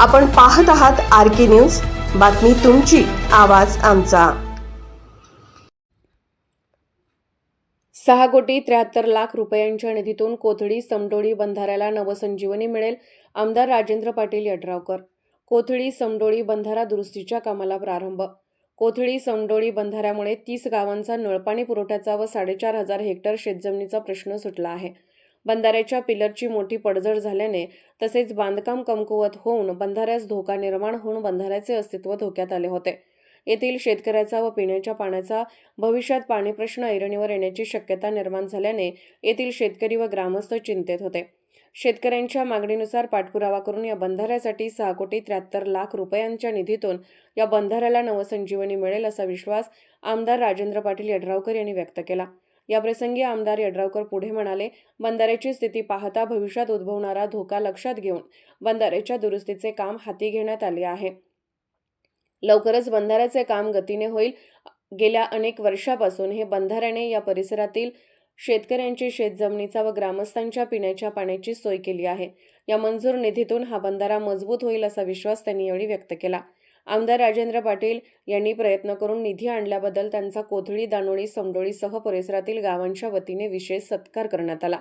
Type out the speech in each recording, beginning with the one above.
आपण पाहत आहात आर के न्यूज. बातमी तुमची आवाज आमचा. सहा कोटी त्र्याहत्तर लाख रुपयांच्या निधीतून कोथळी समडोळी बंधाऱ्याला नवसंजीवनी मिळेल आमदार राजेंद्र पाटील यड्रावकर. कोथळी समडोळी बंधारा दुरुस्तीच्या कामाला प्रारंभ. कोथळी समडोळी बंधाऱ्यामुळे तीस गावांचा नळपाणी पुरवठ्याचा व साडेचार हजार हेक्टर शेतजमिनीचा प्रश्न सुटला आहे. बंधाऱ्याच्या पिलरची मोठी पडझड झाल्याने तसेच बांधकाम कमकुवत होऊन बंधाऱ्यास धोका निर्माण होऊन बंधाऱ्याचे अस्तित्व धोक्यात आले होते. येथील शेतकऱ्याचा व पिण्याच्या पाण्याचा भविष्यात पाणी प्रश्न ऐरणीवर येण्याची शक्यता निर्माण झाल्याने येथील शेतकरी व ग्रामस्थ चिंतेत होते. शेतकऱ्यांच्या मागणीनुसार पाठपुरावा करून या बंधाऱ्यासाठी सहा कोटी त्र्याहत्तर लाख रुपयांच्या निधीतून या बंधाऱ्याला नवसंजीवनी मिळेल असा विश्वास आमदार राजेंद्र पाटील यड्रावकर यांनी व्यक्त केला. याप्रसंगी आमदार यड्रावकर पुढे म्हणाले बंधाऱ्याची स्थिती पाहता भविष्यात उद्भवणारा धोका लक्षात घेऊन बंधाऱ्याच्या दुरुस्तीचे काम हाती घेण्यात आले आहे. लवकरच बंधाऱ्याचे काम गतीने होईल. गेल्या अनेक वर्षापासून हे बंधाऱ्याने या परिसरातील शेतकऱ्यांची शेतजमिनीचा व ग्रामस्थांच्या पिण्याच्या पाण्याची सोय केली आहे. या मंजूर निधीतून हा बंधारा मजबूत होईल असा विश्वास त्यांनी यावेळी व्यक्त केला. आमदार राजेंद्र पाटील यांनी प्रयत्न करून निधी आणल्याबद्दल त्यांचा कोथळी दानोळी समडोळीसह परिसरातील गावांच्या वतीने विशेष सत्कार करण्यात आला.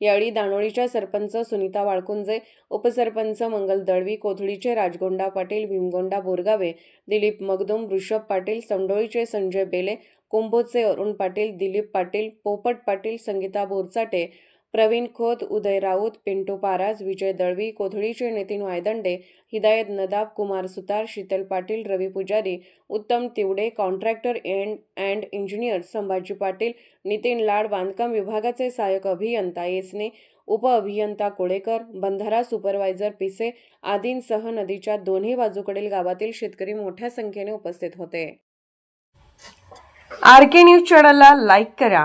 यावेळी दानोळीच्या सरपंच सुनीता वाळकुंजे उपसरपंच मंगल दळवी कोथळीचे राजगोंडा पाटील भीमगोंडा बोरगावे दिलीप मगदुम ऋषभ पाटील समडोळीचे संजय बेले कुंभोजचे अरुण पाटील दिलीप पाटील पोपट पाटील संगीता बोरचाटे प्रवीण खोत उदय राऊत पिंटू पाराज विजय दळवी कोथळीचे नितीन वायदंडे हिदायत नदाब कुमार सुतार Sheetal Patil Ravi Pujari Uttam Tivde contractor and and engineer Sambhaji Patil Nitin Lad बांधकाम विभागाचे सहाय्यक अभियंता येसने उपअभियंता कोळेकर बंधारा सुपरवायझर पिसे आदींसह नदीच्या दोन्ही बाजूकडील गावातील शेतकरी मोठ्या संख्येने उपस्थित होते. आर के न्यूज चॅनलला लाईक करा.